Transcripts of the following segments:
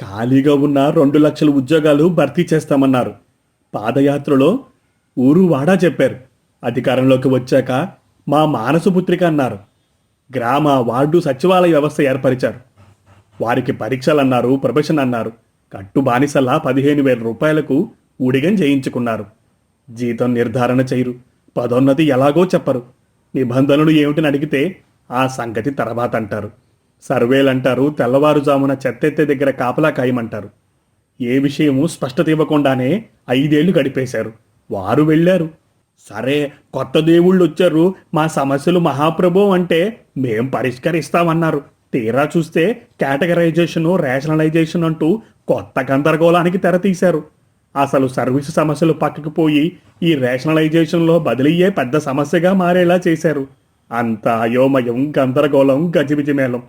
ఖాళీగా ఉన్న రెండు లక్షల ఉద్యోగాలు భర్తీ చేస్తామన్నారు. పాదయాత్రలో ఊరు వాడా చెప్పారు. అధికారంలోకి వచ్చాక మా మానసపుత్రిక అన్నారు. గ్రామ వార్డు సచివాలయ వ్యవస్థ ఏర్పరిచారు. వారికి పరీక్షలు అన్నారు ప్రొఫెషన్ అన్నారు కట్టు బానిసల్లా పదిహేను వేల రూపాయలకు ఉడిగం చేయించుకున్నారు. జీతం నిర్ధారణ చేయరు. పదోన్నతి ఎలాగో చెప్పరు. నిబంధనలు ఏమిటని అడిగితే ఆ సంగతి తర్వాత అంటారు. సర్వేలంటారు తెల్లవారుజామున చెత్తెత్తే దగ్గర కాపలా ఖాయమంటారు. ఏ విషయము స్పష్టత ఇవ్వకుండానే ఐదేళ్ళు గడిపేశారు. వారు వెళ్ళారు. సరే కొత్త దేవుళ్ళు వచ్చారు మా సమస్యలు మహాప్రభు అంటే మేం పరిష్కరిస్తామన్నారు. తీరా చూస్తే కేటగరైజేషన్ రేషనలైజేషన్ అంటూ కొత్త గందరగోళానికి తెరతీశారు అసలు సర్వీసు సమస్యలు పక్కకు పోయి ఈ రేషనలైజేషన్లో బదిలీయే పెద్ద సమస్యగా మారేలా చేశారు. అంత అయోమయం గందరగోళం గజిబిజిమేళం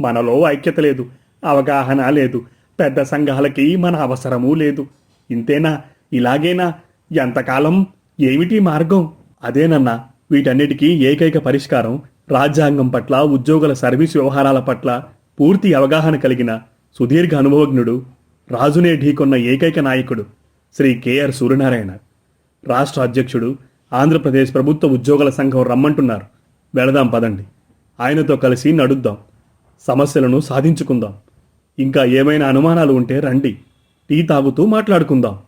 మనలో ఐక్యత లేదు అవగాహన లేదు పెద్ద సంఘాలకి మన అవసరమూ లేదు. ఇంతేనా? ఇలాగేనా? ఎంతకాలం? ఏమిటి మార్గం? అదేనన్నా వీటన్నిటికీ ఏకైక పరిష్కారం రాజ్యాంగం పట్ల ఉద్యోగుల సర్వీస్ వ్యవహారాల పట్ల పూర్తి అవగాహన కలిగిన సుదీర్ఘ అనుభవజ్ఞుడు రాజునే ఢీకొన్న ఏకైక నాయకుడు శ్రీ కెఆర్ సూర్యనారాయణ. రాష్ట్ర అధ్యక్షుడు ఆంధ్రప్రదేశ్ ప్రభుత్వ ఉద్యోగుల సంఘం రమ్మంటున్నారు. వెళదాం పదండి. ఆయనతో కలిసి నడుద్దాం. సమస్యలను సాధించుకుందాం. ఇంకా ఏమైనా అనుమానాలు ఉంటే రండి. టీ తాగుతూ మాట్లాడుకుందాం.